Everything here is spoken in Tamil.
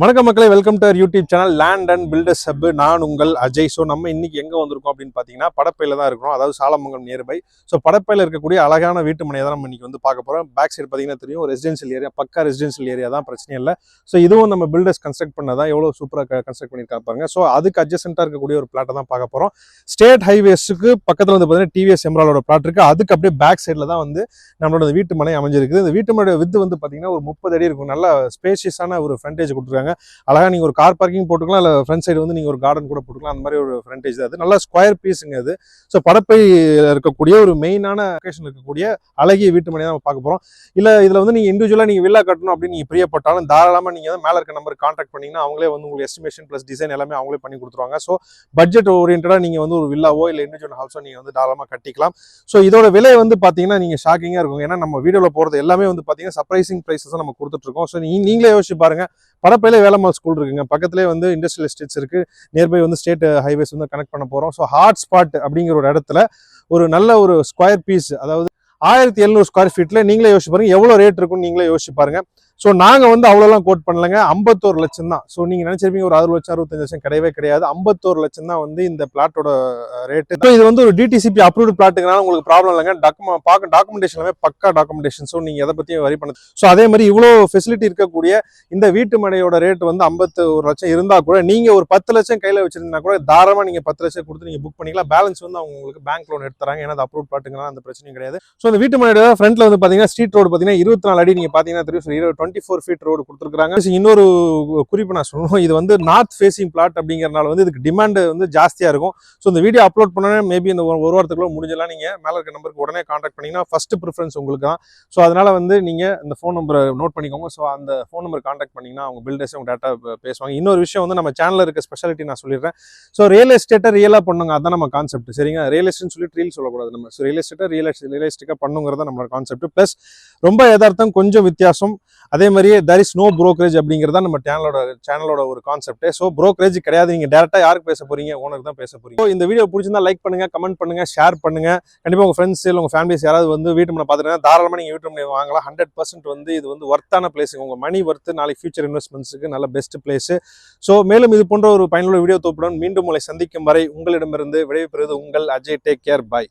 வணக்கம் மக்களே welcome to YouTube channel land and builders hub நான் உங்கள் அஜய். ஸோ நம்ம இன்னைக்கு எங்கே வந்திருக்கோம் அப்படின்னு பார்த்தீங்கன்னா படப்பையில் தான் இருக்கிறோம். அதாவது சாலமங்கலம் நியர்பை ஸோ படப்பையில் இருக்கக்கூடிய அழகான வீட்டு மனையை தான் நம்ம இன்னைக்கு வந்து பார்க்க போகிறோம் பேக் சைடு பார்த்தீங்கன்னா தெரியும் ரெசிடென்சியல் ஏரியா பக்கா ரெசிடென்சியல் ஏரியா தான் பிரச்சனை இல்லை. ஸோ இதுவும் நம்ம பில்டர்ஸ் கன்ஸ்ட்ரக்ட் பண்ணதான் எவ்வளோ சூப்பராக கன்ஸ்ட்ரக்ட் பண்ணியிருக்காங்க பாருங்க. ஸோ அதுக்கு அட்ஜஸ்டண்ட்டாக இருக்கக்கூடிய ஒரு பிளாட்டை தான் பார்க்க போகிறோம் ஸ்டேட் ஹைவேஸுக்கு பக்கத்தில் வந்து பார்த்தீங்கன்னா டிவிஎஸ் எம்ராலோட பிளாட் இருக்குது அதுக்கு அப்படியே பேக் சைடில் தான் வந்து நம்மளோட வீட்டு மனை அமைஞ்சிருக்குது. இந்த வீட்டு மனையோட வித்து வந்து பார்த்தீங்கன்னா ஒரு முப்பது அடி இருக்கும். நல்ல ஸ்பேஷியஸான ஒரு ஃப்ரண்டேஜ் கொடுத்துருக்காங்க. அழகா நீங்க ஒரு கார் பார்க்கிங் போட்டுக்கலாம் இல்லை ஃப்ரண்ட் சைடு வந்து நீங்க ஒரு கார்டன் கூட போட்டுக்கலாம். அந்த மாதிரி ஒரு ஃப்ரண்டேஜ் தான் அது. நல்லா ஸ்கொயர் பீஸுங்க அது. ஸோ படப்பை இருக்கக்கூடிய ஒரு மெயினான லொக்கேஷன் இருக்கக்கூடிய அழகிய வீட்டு மனை தான் நம்ம பார்க்க போறோம். இல்ல இதுல வந்து நீங்கள் இண்டிவிஜுவலா நீங்க வில்லா கட்டணும் அப்படின்னு நீங்க பிரியப்பட்டாலும் தாராளமா நீங்க வந்து மேல இருக்க நம்பர் கான்டாக்ட் பண்ணீங்கன்னா அவங்களே வந்து உங்களுக்கு எஸ்டிமேஷன் ப்ளஸ் டிசைன் எல்லாமே அவங்களே பண்ணி கொடுத்துருவாங்க. ஸோ பட்ஜெட் ஓரியன்டாக நீங்க வந்து ஒரு வில்லாவோ இல்லை இண்டிவிஜுவல் ஹவுஸோ நீங்க வந்து தாராளமா கட்டிக்கலாம். ஸோ இதோட விலை வந்து பாத்தீங்கன்னா நீங்க ஷாக்கிங்கா இருக்கும். ஏன்னா நம்ம வீடியோவில் போறது எல்லாமே வந்து பார்த்தீங்கன்னா சர்ப்ரைசிங் ப்ரைஸஸ் நம்ம கொடுத்துட்ருக்கோம் ஸோ நீங்களே யோசிச்சு பாருங்க. படப்பையில வேலம்மாள் ஸ்கூல் இருக்குங்க. பக்கத்துலேயே வந்து இண்டஸ்ட்ரியல் எஸ்டேட்ஸ் இருக்கு. நியர்பை வந்து ஸ்டேட் ஹைவேஸ் வந்து கனெக்ட் பண்ண போகிறோம் ஸோ ஹாட் ஸ்பாட் அப்படிங்கிற ஒரு இடத்துல ஒரு நல்ல ஒரு ஸ்கொயர் பீஸ் அதாவது ஆயிரத்தி எழுநூறு ஸ்கொயர் ஃபீட்டில் நீங்களே யோசிச்சு பாருங்கள் எவ்வளோ ரேட் இருக்கும்னு நீங்களே யோசிச்சு பாருங்கள் ஸோ நாங்கள் வந்து அவ்வளோலாம் கோட் பண்ணலங்க. ஐம்பத்தோரு லட்சம் தான் ஸோ நீங்கள் நினைச்சிருப்பீங்க ஒரு அறுபது லட்சம் அறுபத்தஞ்சு லட்சம் கிடையவே கிடையாது. ஐம்பத்தோரு லட்சம் தான் வந்து இந்த பிளாட்டோட ரேட்டு இப்போ இது வந்து ஒரு டிடிசிபி அப்ரூவ்டு பிளாட்டுங்கனால உங்களுக்கு ப்ராப்ளம் இல்லைங்க. டாக்குமெண்ட் பார்க்க டாக்குமெண்டேஷன் எல்லாமே பக்கா டாக்குமெண்டேஷன் ஸோ நீங்கள் எதை பற்றியும் வரி பண்ண ஸோ அதே மாதிரி இவ்வளோ ஃபெசிலிட்டி இருக்கக்கூடிய இந்த வீட்டு மனையோட ரேட் வந்து ஐம்பத்து ஒரு லட்சம் இருந்தால் கூட நீங்கள் ஒரு பத்து லட்சம் கையில் வச்சிருந்தா கூட தாராளமாக நீங்கள் பத்து லட்சம் கொடுத்து நீங்கள் புக் பண்ணிக்கலாம். பேலன்ஸ் வந்து அவங்க உங்களுக்கு பேங்க் லோன் எடுத்துறாங்க. ஏன்னா அது அப்ரூவ் பிளாட்டுங்கனால அந்த பிரச்சனையும் கிடையாது. ஸோ அந்த வீட்டு மனையோட ஃப்ரண்ட்ல வந்து பார்த்தீங்கன்னா ஸ்ட்ரீட் ரோடு பார்த்தீங்கன்னா இருபத்தி நாலு அடி நீங்கள் பார்த்தீங்கன்னா தெரியும். டுவெண்ட்டி ஃபோர் ஃபீட் ரோடு கொடுத்துருக்காங்க இன்னொரு குறிப்பு நான் சொல்லணும். இது வந்து நார்த் ஃபேசிங் பிளாட் அப்படிங்கிறனால வந்து இதுக்கு டிமாண்ட் வந்து ஜாஸ்தியாக இருக்கும். ஸோ இந்த வீடியோ அப்லோட் பண்ண மேபி இந்த ஒரு வாரத்துக்குள்ள முடிஞ்சலாம் நீங்கள் மேலே இருக்க நம்பருக்கு உடனே காண்டாக்ட் பண்ணிங்கன்னா ஃபஸ்ட்டு ப்ரிஃபரன்ஸ் உங்களுக்கு தான். ஸோ அதனால் வந்து நீங்கள் இந்த ஃபோன் நம்பரை நோட் பண்ணிக்கோங்க. ஸோ அந்த ஃபோன் நம்பர் காண்டாக்ட் பண்ணிங்கன்னா அவங்க பில்டர்ஸ் உங்கள் டேட்டா பேசுவாங்க. இன்னொரு விஷயம் வந்து நம்ம சேனலில் இருக்க ஸ்பெஷாலிட்டி நான் சொல்லிடுறேன். ஸோ ரியல் எஸ்டேட்டை ரியலாக பண்ணுங்க. அதான் நம்ம கான்செப்ட் சரிங்க ரியல் எஸ்டேட்னு சொல்லி ரீல் சொல்லக்கூடாது நம்ம. ஸோ ரியல் எஸ்டேட்டை ரியல் ரியலிஸ்டிக்காக பண்ணுங்கிறத நம்மளோட கான்செப்ட் ப்ளஸ் ரொம்ப எதார்த்தம் கொஞ்சம் வித்தியாசம். அதே அதே மாதிரியே தர் இஸ் நோ ப்ரோக்கரேஜ் அப்படிங்கிறது தான் நம்ம சேனலோட சேனலோட ஒரு கான்செப்ட் ஸோ ப்ரோக்கரேஜ் கிடையாது. நீங்கள் டேரெக்டாக யாருக்கு பேச போறீங்க? ஓனருக்கு தான் பேச போறீங்க. ஸோ இந்த வீடியோ பிடிச்சிருந்தா லைக் பண்ணுங்க கமெண்ட் பண்ணுங்க ஷேர் பண்ணுங்க. கண்டிப்பாக உங்க ஃப்ரெண்ட்ஸ் இல்லை உங்க ஃபேமிலிஸ் யாராவது வந்து வீட்டு மனை பார்த்துட்டு தாராளமா நீங்கள் வீட்டு மனை வாங்கலாம். ஹண்ட்ரட் பர்சன்ட் வந்து இது வந்து ஒர்த்தான பிளேஸ் உங்கள் மணி ஒர்த்து நாளைக்கு ஃபியூச்சர் இன்வெஸ்ட்மெண்ட்ஸுக்கு நல்ல பெஸ்ட் பிளேஸ் ஸோ மேலும் இது போன்ற ஒரு பயனுள்ள வீடியோ தோப்புடன் மீண்டும் உங்களை சந்திக்கும் வரை உங்களிடமிருந்து விடைபெறுவது உங்கள் அஜய். Take care bye